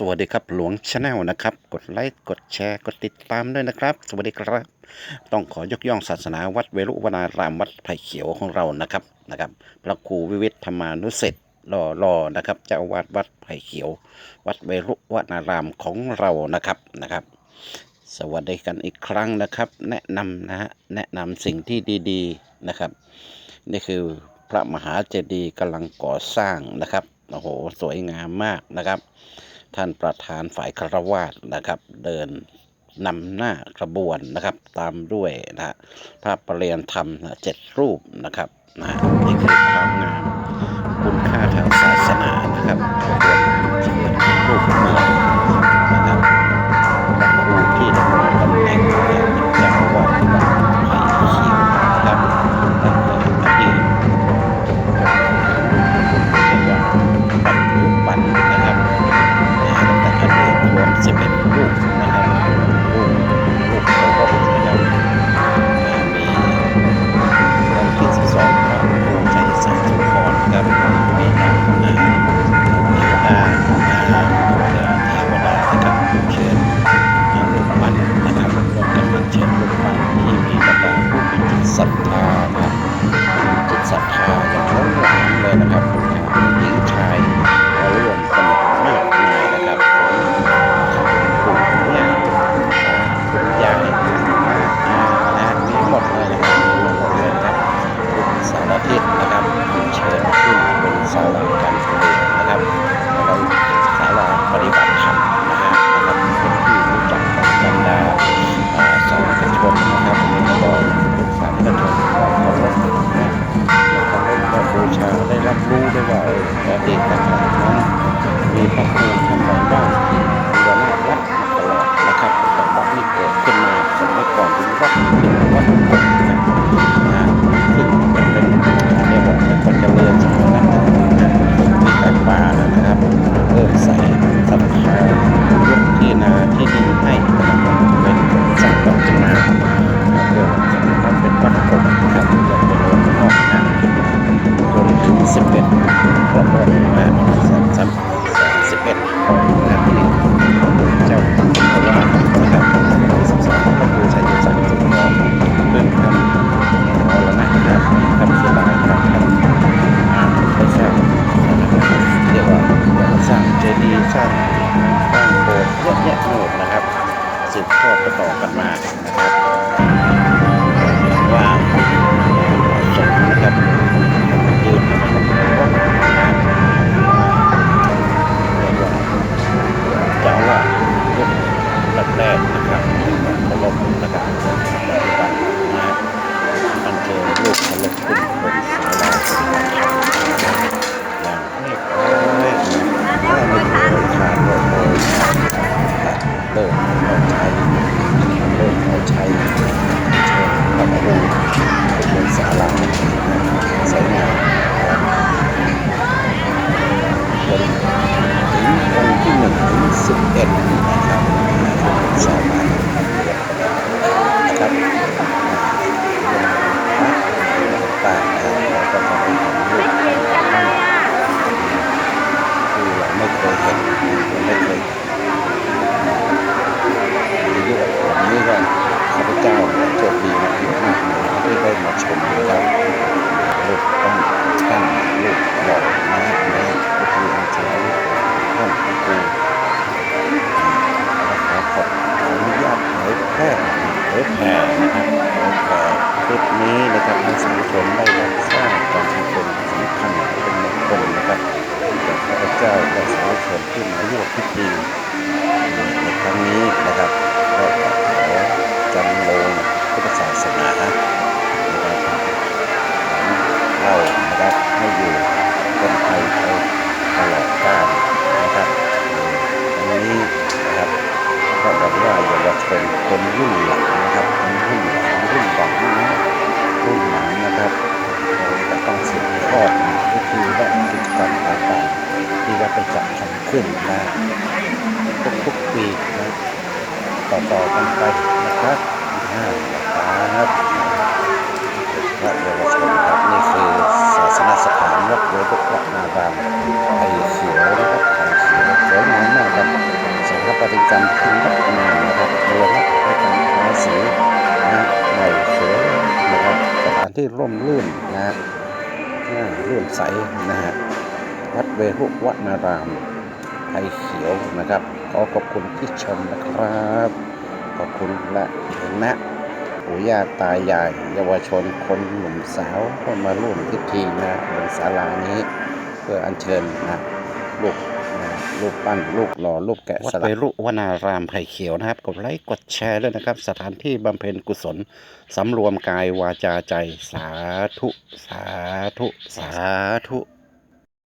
สวัสดีครับหลวงชาแนลนะครับ กดไลค์กดแชร์กดติดตามด้วยนะครับ สวัสดีครับ ต้องขอยกย่องศาสนาวัดเวรุวนารามวัดไผ่เขียวของเรานะครับนะครับ พระครูวิวิทธรรมานุเศษรอรอนะครับเจ้าอาวาดวัดไผ่เขียว วัดเวรุวนารามของเรานะครับนะครับ สวัสดีกันอีกครั้งนะครับ แนะนำนะฮะแนะนำสิ่งที่ดีๆนะครับ นี่คือพระมหาเจดีย์กำลังก่อสร้างนะครับโอ้โหสวยงามมากนะครับ ท่านประธานฝ่ายคารวาสนะครับเดินนำหน้ากระบวนนะครับตามด้วยนะพระประเรียนธรรมเจ็ดรูปนะครับนะนี่คือความงามคุณค่าทางศาสนา มีพระครูทำการบ้านที่บูรณะวัดตลอดนะครับแต่วัดนี้เกิดขึ้นมาสมัยก่อนเป็นวัดเป็นวัด ทอดต่อกันมา เลิ นได้รับทราบความเป็นสำคัญเป็นมงคลนะครับที่ข้าพเจ้าและสาธุชนที่มาร่วมพิธีในครั้งนี้นะครับก็ขอจำลงพุทธศาสนานะครับเรานะครับให้อยู่คนไทยไปตลอดกาลนะครับอันนี้นะครับก็บอกว่าเยาวชนคนรุ่นหลังนะครับ ขึ้นนะทุกๆปีนะต่อๆกันไปนะครับห้านะครับพระเยาวชนครับนี่คือศาสนสถานวัดเวรุวัฒนารามไทยเขียวนะครับไทยเขียวสวยงามมากครับก็เป็นการทำรับงานนะครับเรวมทั้งการทาสีนะใหม่สวยนะครับสถานที่ร่มรื่นนะฮะรื่นใสนะฮะวัดเวรุวนาราม ไทยเขียวนะครับ ขอขอบคุณที่ชมนะครับ ขอบคุณและเห็นะปู่ย่าตายายเยาวชนคนหนุ่มสาวก็มาร่วมพิธีนะบนศาลานี้ เพื่ออัญเชิญนะลูกนะรูปปั้นลูกหล่อรูปแกะสลักวัดเวรุวนารามไผ่เขียวนะครับ กดไลค์กดแชร์ด้วยนะครับ สถานที่บำเพ็ญกุศลสำรวมกายวาจาใจสาธุ สาธุ สาธุ